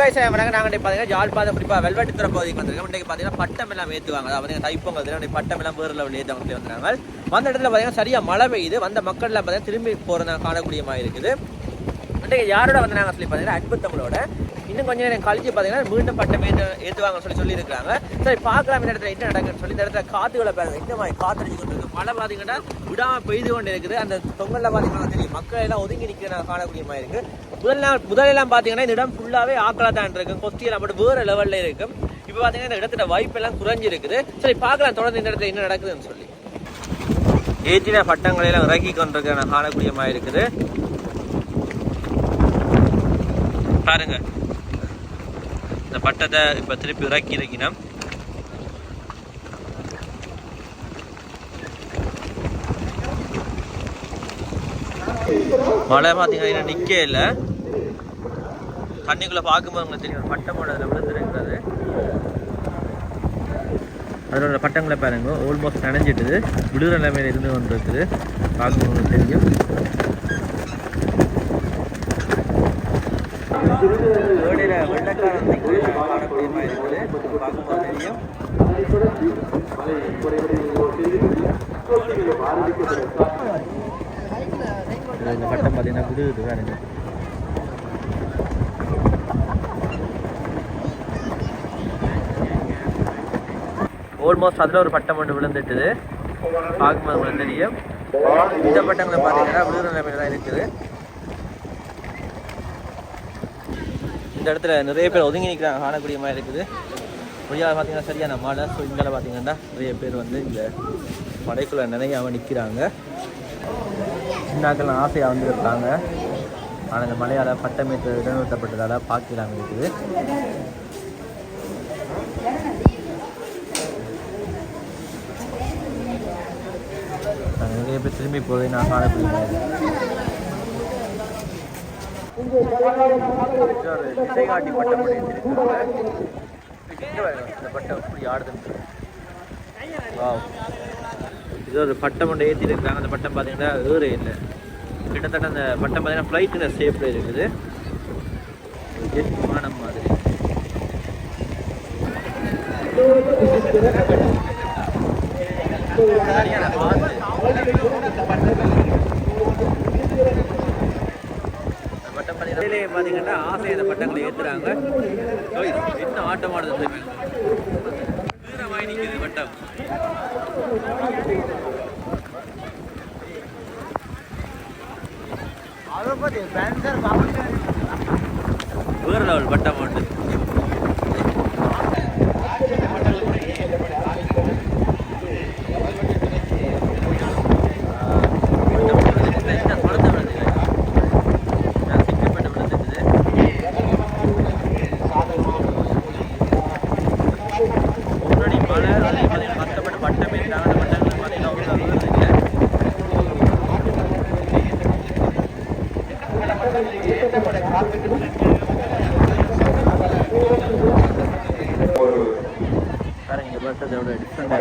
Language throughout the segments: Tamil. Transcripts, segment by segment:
கைஸ் வணக்கம். நாங்கள் பார்த்தீங்கன்னா ஜாழ்ப்பாணம் குறிப்பாக வெல்வெட்டுத்துறை பகுதிக்கு வந்திருக்கோம். இன்றைக்கு பார்த்தீங்கன்னா பட்டம் எல்லாம் ஏற்றுவாங்க அதாவது பார்த்தீங்கன்னா தைப்பொங்கல் பட்டம் எல்லாம் வேறு லெவலில் ஏற்றவங்க வந்தாங்க வந்த இடத்துல பார்த்தீங்கன்னா சரியாக மழை பெய்யுது. வந்த மக்கள் எல்லாம் பார்த்தீங்கன்னா திரும்பி போகிறத காணக்கூடிய மாதிரி இருக்குது. இன்றைக்கு யாரோட வந்து நாங்கள் சொல்லி பார்த்தீங்கன்னா அன்புத்தவங்களோட இன்னும் கொஞ்சம் நேரம் கழிச்சு பார்த்தீங்கன்னா மீண்டும் பட்டம் ஏற்று ஏற்றுவாங்கன்னு சொல்லி சொல்லியிருக்காங்க சரி பார்க்கலாம் இந்த இடத்துல என்ன நடக்குன்னு சொல்லி இந்த இடத்துல காற்றுகளை பாருங்க. இந்த மாதிரி காத்தடிச்சு கொண்டு மழை பார்த்தீங்கன்னா விடாமல் பெய்து கொண்டு இருக்குது அந்த தொங்கலில் பார்த்தீங்கன்னா தெரியும். மக்கள் எல்லாம் ஒதுங்கி நிற்கிற காணக்கூடிய மாதிரி இருக்கு. முதல்ல முதலெல்லாம் பார்த்தீங்கன்னா இந்த இடம் ஃபுல்லாகவே ஆக்கலாக தான் இருக்கும் கொஸ்டியெல்லாம் மட்டும் வேறு லெவலில் இருக்கும் இப்போ பார்த்தீங்கன்னா இந்த இடத்துல வாய்ப்பெல்லாம் குறைஞ்சிருக்குது. சரி பார்க்கலாம் தொடர்ந்து இந்த இடத்துல என்ன நடக்குதுன்னு சொல்லி. ஏற்றின பட்டங்களை எல்லாம் இறக்கி கொண்டிருக்கிற நான் காணக்கூடிய மாதிரி இருக்குது. பாருங்கள் இந்த பட்டத்தை இப்போ திருப்பி இறக்கி இறக்கினோம் மழை பார்த்தீங்கன்னா நிற்கே இல்லை. தண்ணிக்குள்ளே பார்க்கும்போது உங்களுக்கு தெரியும் பட்டமோட அதில் விழுந்துருக்கிறது அதோட பட்டங்களை பாருங்க. ஆல்மோஸ்ட் நனைஞ்சிட்டுது. விழுகிற நிலைமையில இருந்து கொண்டு இருக்குது பார்க்கும்போது தெரியும். ஏழையில காணக்கூடிய மாதிரி இருக்குது. பார்க்கும்போது தெரியும். இந்த பட்டம் பார்த்தீங்கன்னா விழுகுது பாருங்க ஆல்மோஸ்ட் அதில் ஒரு பட்டம் ஒன்று விழுந்துட்டுது. பார்க்கும்போது உங்களுக்கு தெரியும். இந்த பட்டங்களை பார்த்தீங்கன்னா விழுந்த நிலைமையில தான் இருக்குது. இந்த இடத்துல நிறைய பேர் ஒதுங்கி நிற்கிறாங்க காணக்கூடிய மாதிரி இருக்குது. ஒய்யால் பார்த்தீங்கன்னா சரியான மழை ஸோ இங்கே பார்த்தீங்கன்னா நிறைய பேர் வந்து இந்த மடைக்குள்ளே நினையாமல் நிற்கிறாங்க சின்னாக்கெல்லாம் ஆசையாக வந்துருக்காங்க ஆனால் இந்த மலையால் பட்டமேற்று இடநிறுத்தப்பட்டதால் பார்க்கலாம் இருக்குது. நிறைய பேர் திரும்பி போய் நான் காணக்கூடிய மாதிரி பட்டம் பண்ணியிருக்காங்க இந்த பட்டம் இப்படி ஆடுதுன்னு இது ஒரு பட்டம் ஒன்று ஏற்றிருக்காங்க அந்த பட்டம் பார்த்தீங்கன்னா ஏறு இல்லை கிட்டத்தட்ட அந்த பட்டம் பார்த்தீங்கன்னா ஃப்ளைட்டில் ஷேப்பில் இருக்குது. ஜெட் விமானம் மாதிரி. சரியான காத்து. இந்த பட்டம் பார்த்தீங்கன்னா பார்த்தீங்கன்னா ஆசை இந்த பட்டங்களை ஏற்றுறாங்க என்ன ஆட்டம் ஆடுது வீரமாய் நிற்குது பட்டம். வேறு லெவல் பட்டம் உண்டு முன்னாடி மழை அதே பார்த்தீங்கன்னா கஷ்டப்பட்டு பட்டம் ஏற்றாங்க அந்த பட்டங்கள் பார்த்தீங்கன்னா ஒழுங்காக விழுறதில்லை பாருங்க இந்த பட்டத்தை எவ்வளோ டிஃப்ரெண்டாக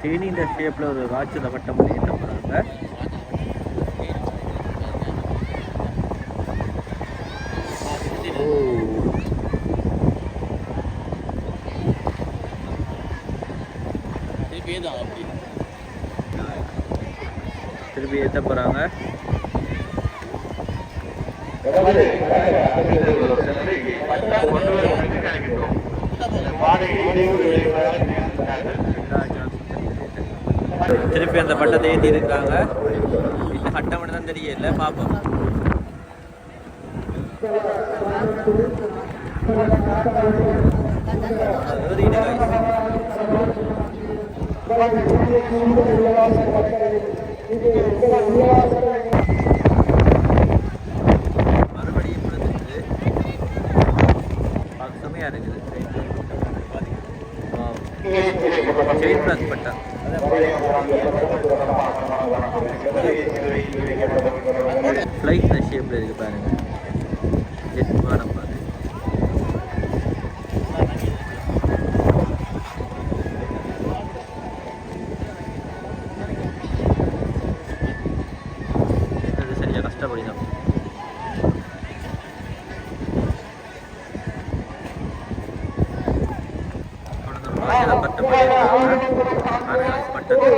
தேனி இந்த ஷேப்பில் ஒரு ராட்சத பட்டம் ஏற்ற போகிறாங்க திருப்பி ஏற்ற போகிறாங்க திருப்பி அந்த பட்டத்தை ஏற்றி இருக்காங்க இந்த பட்டம் தான் தெரியல பார்ப்போம். ஏறிடு செயின் பிளாக் ஃப்ளைட் ஷேப்பில் இருக்கு பாருங்க. ஜெட் சரியாக கஷ்டப்படி தொடர்ந்து ஒரு வாக்கில பட்ட பட்டது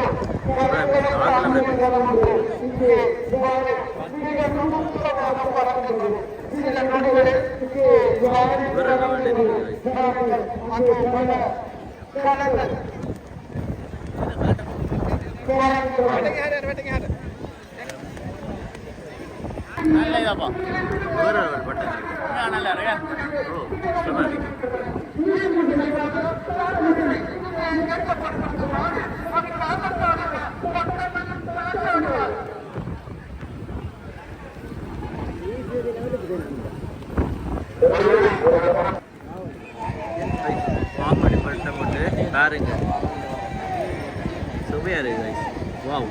நல்ல இதாப்பா வேற பட்டது நல்லா இருக்கா? ஓ சும்மா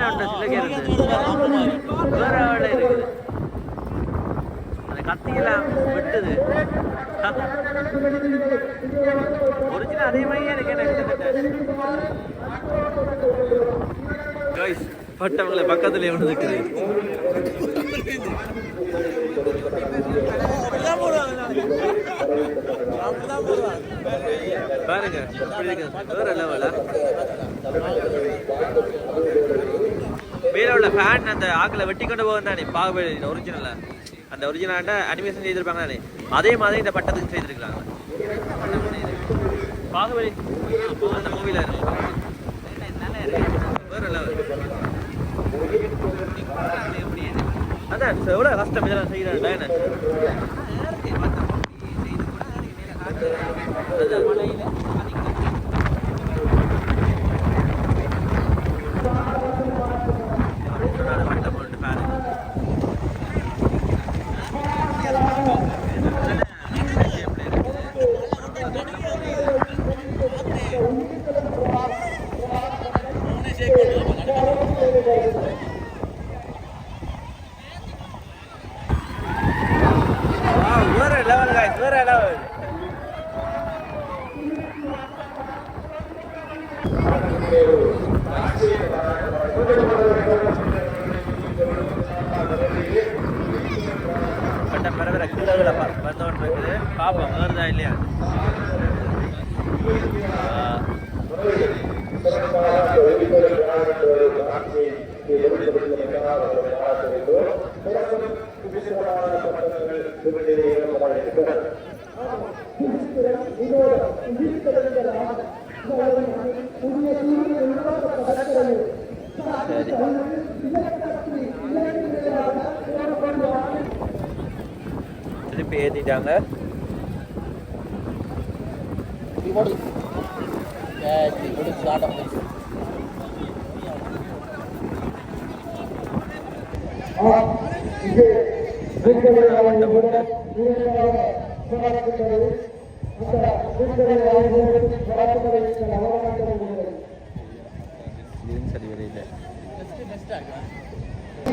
தானே அந்த சிலக்கிறது வேற வேலை இருக்குது. அந்த கத்தியெல்லாம் விட்டுது. ஒரிஜினல் அதே மாதிரியே இருக்கு எனக்கு கைஸ் பட்டவங்களை பக்கத்துல எவ்வளவு இருக்குது பாருங்க எப்படி பாருங்க வேற லெவலா மேல உள்ள ஃபேன் அந்த ஆக்களை வெட்டி கொண்டு போகும் தானே பாகுபலி ஒரிஜினல்ல அந்த ஒரிஜினலாண்ட அனிமேஷன் செய்திருப்பாங்க தானே? அதே மாதிரி இந்த பட்டத்துக்கு செய்திருக்காங்க பாகுபலி அந்த மூவில வேற லெவல் அதான் எவ்வளோ கஷ்டம் இதெல்லாம் செய்யறாங்க என்ன வட்டம் போட்டு பாருங்க வேற லெவல் வேற லெவல் வர வர கீழே வந்தோன்னு இருக்குது. பாப்போம் வருதா இல்லையா? சரி. திருப்பி ஏத்திட்டாங்க இதுவும்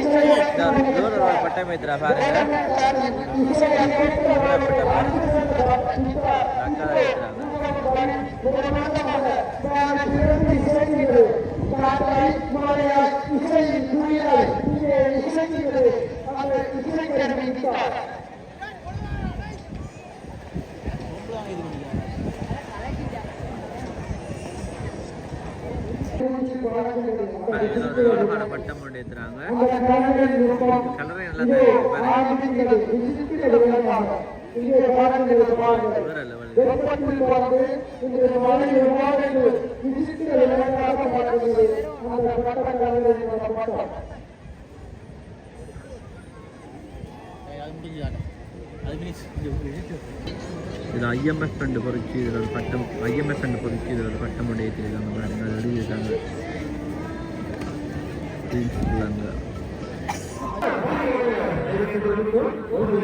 சரி வரையில பட்டம் ஏத்துறா பாருங்க அக்கா தான் ஏத்துறாங்க பட்டம் போட்டு ஏத்துறாங்க கலரை நல்லா. இது ஐஎம்எஃப் ஃபண்டு பொறிச்சு இதில் ஒரு பட்டம் ஐஎம்எஃப் ஃபண்டு பொறிச்சு இதில் ஒரு பட்டம் உடைய தெரியுதாங்க பாருங்க அது எழுதியிருக்காங்க. சொல்லுங்க ஒரு